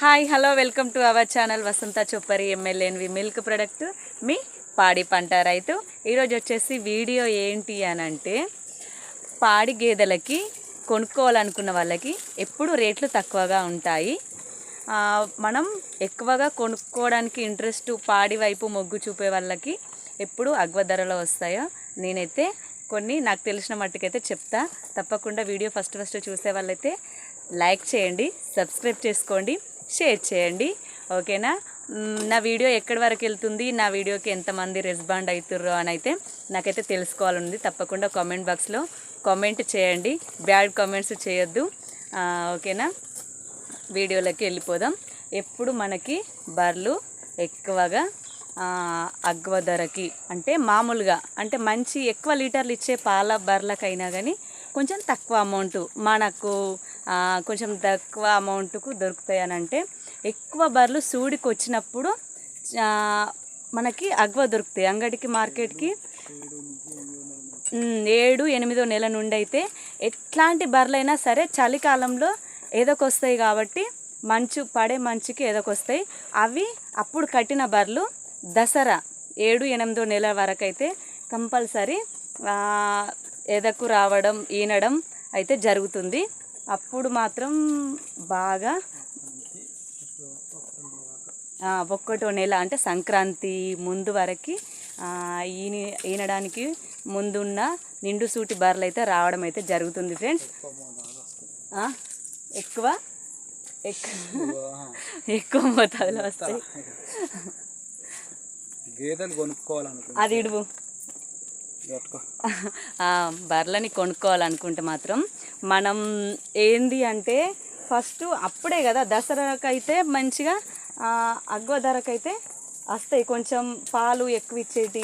Hi hello welcome to our channel Vasantha Choppari ఎమ్మెల్యేన్వి milk product మీ పాడి పంట రైతు. ఈరోజు వచ్చేసి వీడియో ఏంటి అని అంటే పాడి గేదెలకి కొనుక్కోవాలనుకున్న వాళ్ళకి ఎప్పుడు రేట్లు తక్కువగా ఉంటాయి. మనం ఎక్కువగా కొనుక్కోవడానికి ఇంట్రెస్ట్ పాడి వైపు మొగ్గు చూపే వాళ్ళకి ఎప్పుడు అగ్వ ధరలో వస్తాయో నేనైతే కొన్ని నాకు తెలిసిన మట్టుకైతే చెప్తా. తప్పకుండా వీడియో ఫస్ట్ ఫస్ట్ చూసే వాళ్ళైతే లైక్ చేయండి సబ్స్క్రైబ్ చేసుకోండి. షేర్ చేయండి. ఓకేనా? నా వీడియో ఎక్కడి వరకు వెళ్తుంది? నా వీడియోకి ఎంతమంది రెస్పాండ్ అవుతుర్రో అని అయితే నాకైతే తెలుసుకోవాలనుంది. తప్పకుండా కామెంట్ బాక్స్లో కామెంట్ చేయండి. బ్యాడ్ కామెంట్స్ చేయొద్దు. ఓకేనా? వీడియోలోకి వెళ్ళిపోదాం. ఎప్పుడు మనకి బర్రెలు ఎక్కువగా అగ్వ ధరకి అంటే మామూలుగా అంటే మంచి ఎక్కువ లీటర్లు ఇచ్చే పాల బర్లకైనా కానీ కొంచెం తక్కువ అమౌంట్ మనకు కొంచెం తక్కువ అమౌంట్కు దొరుకుతాయి అని అంటే ఎక్కువ బర్రెలు సూడికి వచ్చినప్పుడు మనకి అగ్వ దొరుకుతాయి. అంగడికి మార్కెట్కి ఏడు ఎనిమిదో నెల నుండి అయితే ఎట్లాంటి బర్రెలైనా సరే చలికాలంలో ఏదోకొస్తాయి కాబట్టి మంచు పడే మంచుకి ఏదోకొస్తాయి. అవి అప్పుడు కట్టిన బర్రెలు దసరా ఏడు ఎనిమిదో నెల వరకు అయితే కంపల్సరీ ఎదకు రావడం ఈనడం అయితే జరుగుతుంది. అప్పుడు మాత్రం బాగా ఒక్కటో నెల అంటే సంక్రాంతి ముందు వరకు ఈని ఈనడానికి ముందున్న నిండు సూటి బర్రెలు అయితే రావడం అయితే జరుగుతుంది ఫ్రెండ్స్. ఎక్కువ ఎక్కువ ఎక్కువ మోతాదులో వస్తాయి. గేదెలు కొనుక్కోవాలనుకుంటా. అది ఇడువు ఆ, బర్రెలని కొనుక్కోవాలనుకుంటే మాత్రం మనం ఏంది అంటే ఫస్ట్ అప్పుడే కదా దసరాకైతే మంచిగా అగ్వ ధరకైతే వస్తాయి. కొంచెం పాలు ఎక్కువ ఇచ్చేటి.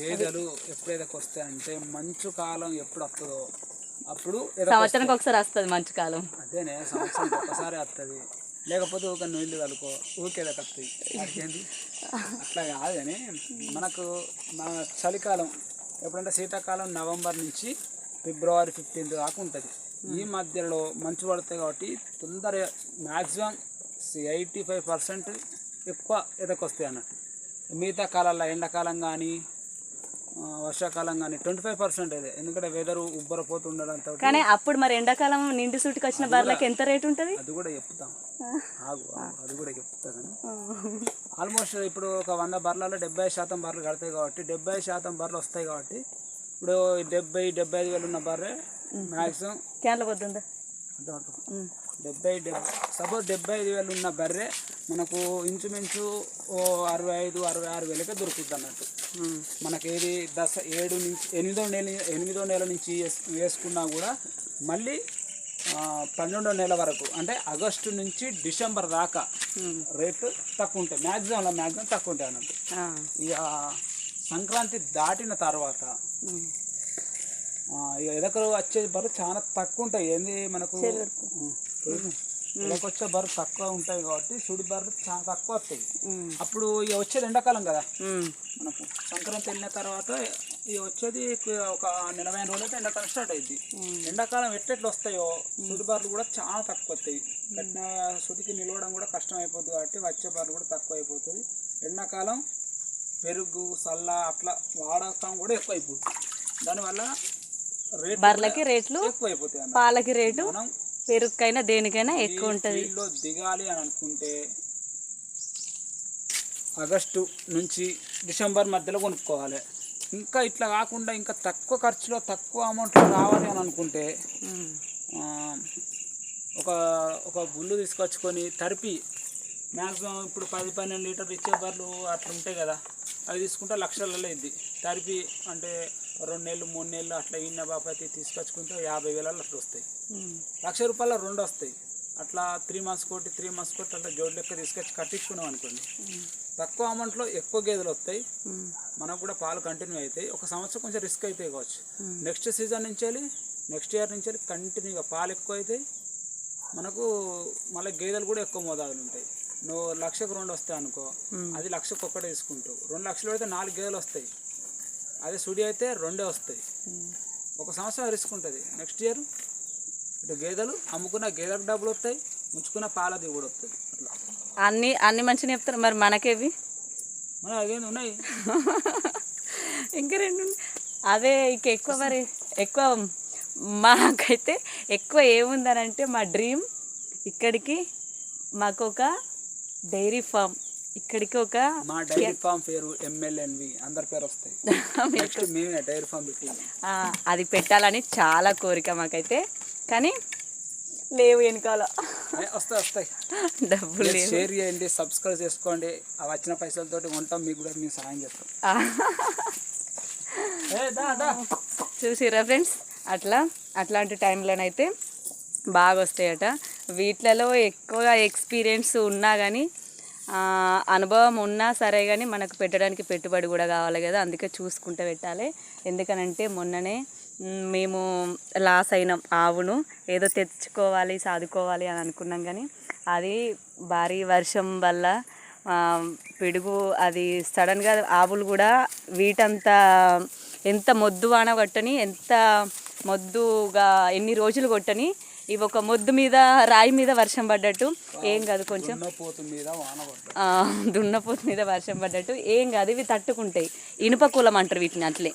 గేదెలు ఎప్పుడైతే వస్తాయి అంటే మంచు కాలం ఎప్పుడు వస్తుందో అప్పుడు సంవత్సరానికి ఒకసారి వస్తుంది మంచి కాలం. అదేనే సంవత్సరం ఒకసారి వస్తుంది లేకపోతే ఒక నీళ్ళు కలుకో ఊరికేదో వస్తాయి అట్లా కాదు కానీ మనకు మన చలికాలం ఎప్పుడంటే శీతాకాలం నవంబర్ నుంచి ఫిబ్రవరి ఫిఫ్టీన్త్ దాకా ఉంటుంది. ఈ మధ్యలో మంచు పడుతుంది కాబట్టి తొందరగా మ్యాక్సిమం ఎయిటీ ఫైవ్ పర్సెంట్ ఎక్కువ ఎదకొస్తాయి అన్నట్టు. మిగతా కాలాల్లో ఎండాకాలం కానీ వర్షాకాలం కానీ ట్వంటీ ఫైవ్ పర్సెంట్ అదే. ఎందుకంటే వెదర్ ఉబ్బరపోతూ ఉండడంతో కానీ అప్పుడు మరి ఎండాకాలం నిండు సూటికి వచ్చిన బర్రెలకి ఎంత రేట్ ఉంటుంది? అది కూడా చెప్తాం. ఆగు ఆగు, అది కూడా చెప్తా కానీ. ఆల్మోస్ట్ ఇప్పుడు ఒక వంద బర్రెలలో డెబ్బై శాతం బర్రెలు కడతాయి కాబట్టి డెబ్బై శాతం బర్రెలు వస్తాయి కాబట్టి ఇప్పుడు డెబ్బై డెబ్బై ఐదు వేలు ఉన్న బర్రె మ్యాక్సిమం క్యాన్ల పొద్దుందా అంటే పట్టుకో. డెబ్బై డెబ్బై సపోజ్ డెబ్బై ఐదు వేలు ఉన్న బర్రె మనకు ఇంచుమించు ఓ అరవై ఐదు అరవై ఆరు వేలకే దొరుకుతుంది అన్నట్టు. మనకి ఏది దశ ఏడు నుంచి ఎనిమిదో నెల ఎనిమిదో నెల నుంచి వేస్- వేసుకున్నా కూడా మళ్ళీ పన్నెండో నెల వరకు అంటే ఆగస్టు నుంచి డిసెంబర్ దాకా రేట్లు తక్కువ ఉంటాయి మ్యాక్సిమం మ్యాక్సిమం తక్కువ ఉంటాయి అన్నట్టు ఇక సంక్రాంతి దాటిన తర్వాత ఇక ఎదకలు వచ్చే బరువు చాలా తక్కువ ఉంటాయి ఏంది మనకు? ఎదకు వచ్చే బరువు తక్కువ ఉంటాయి కాబట్టి సుడి బరువు చాలా తక్కువ వస్తాయి. అప్పుడు ఇక వచ్చేది ఎండాకాలం కదా? మనకు సంక్రాంతి వెళ్ళిన తర్వాత ఇక వచ్చేది ఒక నలభై రోజులు అయితే ఎండాకాలం స్టార్ట్ అయింది ఎండాకాలం ఎట్టెట్లు వస్తాయో సుడి బర్రెలు కూడా చాలా తక్కువ వస్తాయి. కట్టిన సుడికి నిలవడం కూడా కష్టం అయిపోతుంది కాబట్టి వచ్చే బర్రెలు కూడా తక్కువ అయిపోతుంది. ఎండాకాలం పెరుగు సల్ల అట్లా వాడకం కూడా ఎక్కువ అయిపోతుంది దానివల్ల రేట్ బర్రెలకి రేట్లు పాలకి రేటు పెరుగుకైనా దేనికైనా ఎక్కువ ఉంటుంది. దిగాలి అని అనుకుంటే ఆగస్టు నుంచి డిసెంబర్ మధ్యలో కొనుక్కోవాలి. ఇంకా ఇట్లా కాకుండా ఇంకా తక్కువ ఖర్చులో తక్కువ అమౌంట్లో రావాలి అని అనుకుంటే ఒక ఒక గుళ్ళు తీసుకొచ్చుకొని తరిపి మ్యాక్సిమం ఇప్పుడు పది పన్నెండు లీటర్లు ఇచ్చే బర్రెలు అట్లా ఉంటాయి కదా అవి తీసుకుంటే లక్షలలో ఇది తరిపి అంటే రెండు నెలలు మూడు నెలలు అట్లా ఇన్న బాపతి తీసుకొచ్చుకుంటే యాభై వేలలో అట్లా వస్తాయి. లక్ష రూపాయల రెండు వస్తాయి. అట్లా త్రీ మంత్స్ కోటి త్రీ మంత్స్ కోటి అట్లా జోడు లెక్క తీసుకొచ్చి కట్టించుకున్నాం అనుకోండి. తక్కువ అమౌంట్లో ఎక్కువ గేదెలు వస్తాయి. మనకు కూడా పాలు కంటిన్యూ అవుతాయి. ఒక సంవత్సరం కొంచెం రిస్క్ అవుతాయి కావచ్చు. నెక్స్ట్ సీజన్ నుంచి వెళ్ళి నెక్స్ట్ ఇయర్ నుంచి వెళ్ళి కంటిన్యూగా పాలు ఎక్కువ అవుతాయి. మనకు మళ్ళీ గేదెలు కూడా ఎక్కువ మోతాదులు ఉంటాయి. నువ్వు లక్షకు రెండు వస్తాయి అనుకో అది లక్షకు ఒక్కటే తీసుకుంటావు. రెండు లక్షలు పెడితే నాలుగు గేదెలు వస్తాయి. అదే సుడి అయితే రెండే వస్తాయి. ఒక సంవత్సరం రిస్క్ ఉంటుంది. నెక్స్ట్ ఇయర్ ఇటు గేదెలు అమ్ముకున్న గేదెలకు డబ్బులు వస్తాయి ఉంచుకున్న పాల దిగుబడి వస్తుంది. అట్లా. అన్ని అన్ని మంచిగా చెప్తారు. మరి మనకేవి? మన అదేంది ఉన్నాయి? ఇంకా రెండు. అదే ఇంక ఎక్కువ మరి ఎక్కువ మాకైతే ఎక్కువ ఏముందనంటే మా డ్రీమ్ ఇక్కడికి మాకు ఒక డైరీ ఫామ్. ఇక్కడికి ఒక మా డైరీ ఫామ్ పేరు ఎంఎల్ఎన్వి అందరి పేరు వస్తాయి. నెక్స్ట్ మేమే డైరీ ఫామ్ అది పెట్టాలని చాలా కోరిక మాకైతే. కానీ లేవు వెనకాల. వస్తాయి వస్తాయి. డబ్బులు షేర్ చేయండి సబ్స్క్రైబ్ చేసుకోండి. ఆ వచ్చిన పైసలతోటి ఉంటాం మీకు కూడా మేము సాయం చేస్తాం. చూసిరా ఫ్రెండ్స్? అట్లా అట్లాంటి టైంలోనైతే బాగా వస్తాయట వీటిలలో ఎక్కువగా ఎక్స్పీరియన్స్ ఉన్నా కానీ అనుభవం ఉన్నా సరే కానీ మనకు పెట్టడానికి పెట్టుబడి కూడా కావాలి కదా అందుకే చూసుకుంటూ పెట్టాలి. ఎందుకనంటే మొన్ననే మేము లాస్ అయినాం ఆవును ఏదో తెచ్చుకోవాలి సాదుకోవాలి అని అనుకున్నాం కానీ అది భారీ వర్షం వల్ల పిడుగు అది సడన్గా ఆవులు కూడా వీటంతా ఎంత మొద్దు వాన కొట్టని ఎంత మొద్దుగా ఎన్ని రోజులు కొట్టని ఇవి ఒక మొద్దు మీద రాయి మీద వర్షం పడ్డట్టు ఏం కాదు కొంచెం. మీద దున్నపోతు మీద వర్షం పడ్డట్టు. ఏం కాదు ఇవి తట్టుకుంటాయి. ఇనుప కులం అంటారు వీటిని అట్లే.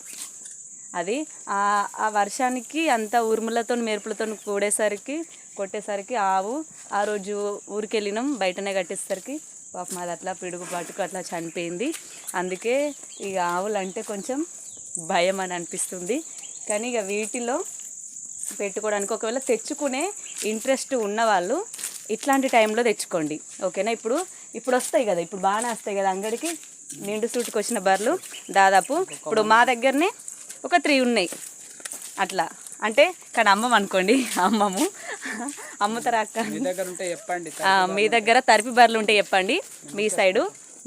అది ఆ వర్షానికి అంత ఉరుములతో మెరుపులతో కూడేసరికి కొట్టేసరికి ఆవు ఆ రోజు ఊరికి వెళ్ళినాం బయటనే కట్టేసరికి. పాపం అది అట్లా పిడుగు పట్టుకు అట్లా చనిపోయింది. అందుకే ఇక ఆవులు అంటే కొంచెం భయం అని అనిపిస్తుంది. కానీ ఇక వీటిలో పెట్టుకోవడానికి ఒకవేళ తెచ్చుకునే ఇంట్రెస్ట్ ఉన్నవాళ్ళు ఇట్లాంటి టైంలో తెచ్చుకోండి. ఓకేనా? ఇప్పుడు ఇప్పుడు వస్తాయి కదా ఇప్పుడు బాగానే వస్తాయి కదా అంగడికి? నిండు సూటుకు వచ్చిన బర్రెలు దాదాపు ఇప్పుడు మా దగ్గరనే ఒక త్రీ ఉన్నాయి. అట్లా. అంటే కానీ అమ్మం అనుకోండి అమ్మము. అమ్ముతారా అక్క? మీ దగ్గర ఉంటే చెప్పండి మీ దగ్గర తరిపి బర్రెలు ఉంటే చెప్పండి మీ సైడు.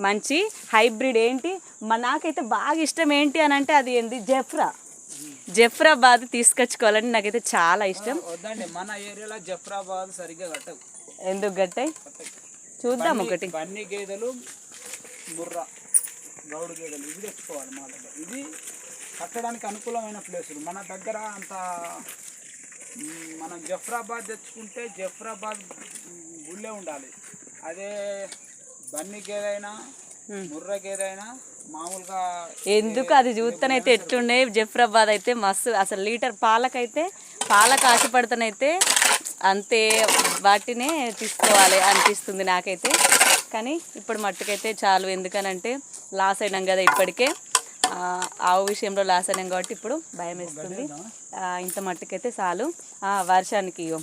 మంచి హైబ్రిడ్ ఏంటి? మా నాకైతే బాగా ఇష్టం ఏంటి అని అంటే అది ఏంటి జెఫ్రా. జెఫ్రాబాద్ తీసుకొచ్చుకోవాలని నాకైతే చాలా ఇష్టం. వద్దండి మన ఏరియాలో జఫ్రాబాద్ సరిగ్గా కట్టవు. ఎందుకు గట్టాయి చూద్దాం ఒకటి. బన్నీ గేదెలు ముర్రా గౌడు గేదెలు ఇవి తెచ్చుకోవాలి మా దగ్గర. ఇది కట్టడానికి అనుకూలమైన ప్లేసులు. మన దగ్గర అంత మనం జఫ్రాబాద్ తెచ్చుకుంటే జఫ్రాబాద్ గుళ్ళే ఉండాలి. అదే బన్నీ గేదైనా ముర్రా గేదైనా మామూలుగా ఎందుకు అది చూస్తేనైతే ఎట్లుండే జఫ్రాబాద్ అయితే మస్తు. అసలు లీటర్ పాలకైతే పాలకు ఆశపడుతానైతే అంతే వాటినే తీసుకోవాలి అనిపిస్తుంది నాకైతే. కానీ ఇప్పుడు మట్టుకైతే చాలు. ఎందుకనంటే లాస్ అయినాం కదా ఇప్పటికే. ఆవు విషయంలో లాస్ అయినాం కాబట్టి ఇప్పుడు భయం వేస్తుంది. ఇంత మట్టుకైతే చాలు. వర్షానికి ఇగో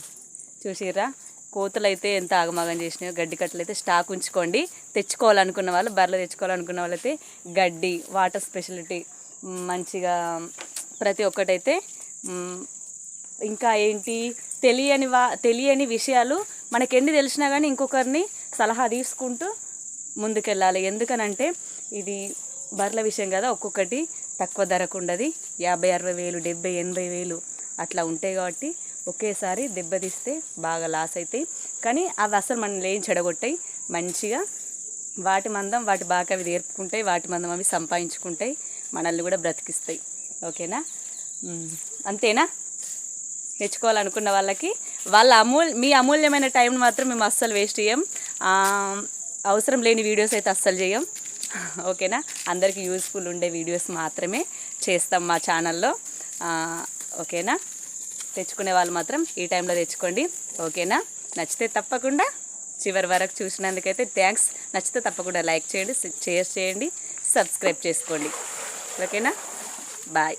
చూసిర్రా? అయితే ఎంత ఆగమాగం చేసినాయో గడ్డి కట్టలు అయితే స్టాక్ ఉంచుకోండి. తెచ్చుకోవాలనుకున్న వాళ్ళు బర్రెలు తెచ్చుకోవాలనుకున్న వాళ్ళైతే గడ్డి వాటర్ స్పెషాలిటీ మంచిగా ప్రతి ఒక్కటైతే ఇంకా ఏంటి? తెలియని వా తెలియని విషయాలు మనకెన్ని తెలిసినా కానీ ఇంకొకరిని సలహా తీసుకుంటూ ముందుకెళ్ళాలి. ఎందుకనంటే ఇది బర్రెల విషయం కదా ఒక్కొక్కటి తక్కువ ధరకు ఉండదు. యాభై అరవై వేలు డెబ్బై ఎనభై వేలు అట్లా ఉంటాయి కాబట్టి ఒకేసారి దెబ్బతీస్తే బాగా లాస్ అవుతాయి కానీ అవి అసలు మనల్ని ఏం చెడగొట్టాయి? మంచిగా వాటి మందం వాటి బాగా అవి నేర్పుకుంటాయి వాటి మందం అవి సంపాదించుకుంటాయి మనల్ని కూడా బ్రతికిస్తాయి. ఓకేనా? అంతేనా? తెచ్చుకోవాలనుకున్న వాళ్ళకి. వాళ్ళ అమూల్ మీ అమూల్యమైన టైం మాత్రం మేము అస్సలు వేస్ట్ చేయం. అవసరం లేని వీడియోస్ అయితే అస్సలు చేయం. ఓకేనా? అందరికీ యూస్ఫుల్ ఉండే వీడియోస్ మాత్రమే చేస్తాం మా ఛానల్లో. ఓకేనా? తెచ్చుకునే వాళ్ళు మాత్రం ఈ టైంలో తెచ్చుకోండి. ఓకేనా? నచ్చితే తప్పకుండా చివరి వరకు చూసినందుకైతే థ్యాంక్స్. నచ్చితే తప్పకుండా లైక్ చేయండి షేర్ చేయండి సబ్స్క్రైబ్ చేసుకోండి. ఓకేనా? బాయ్.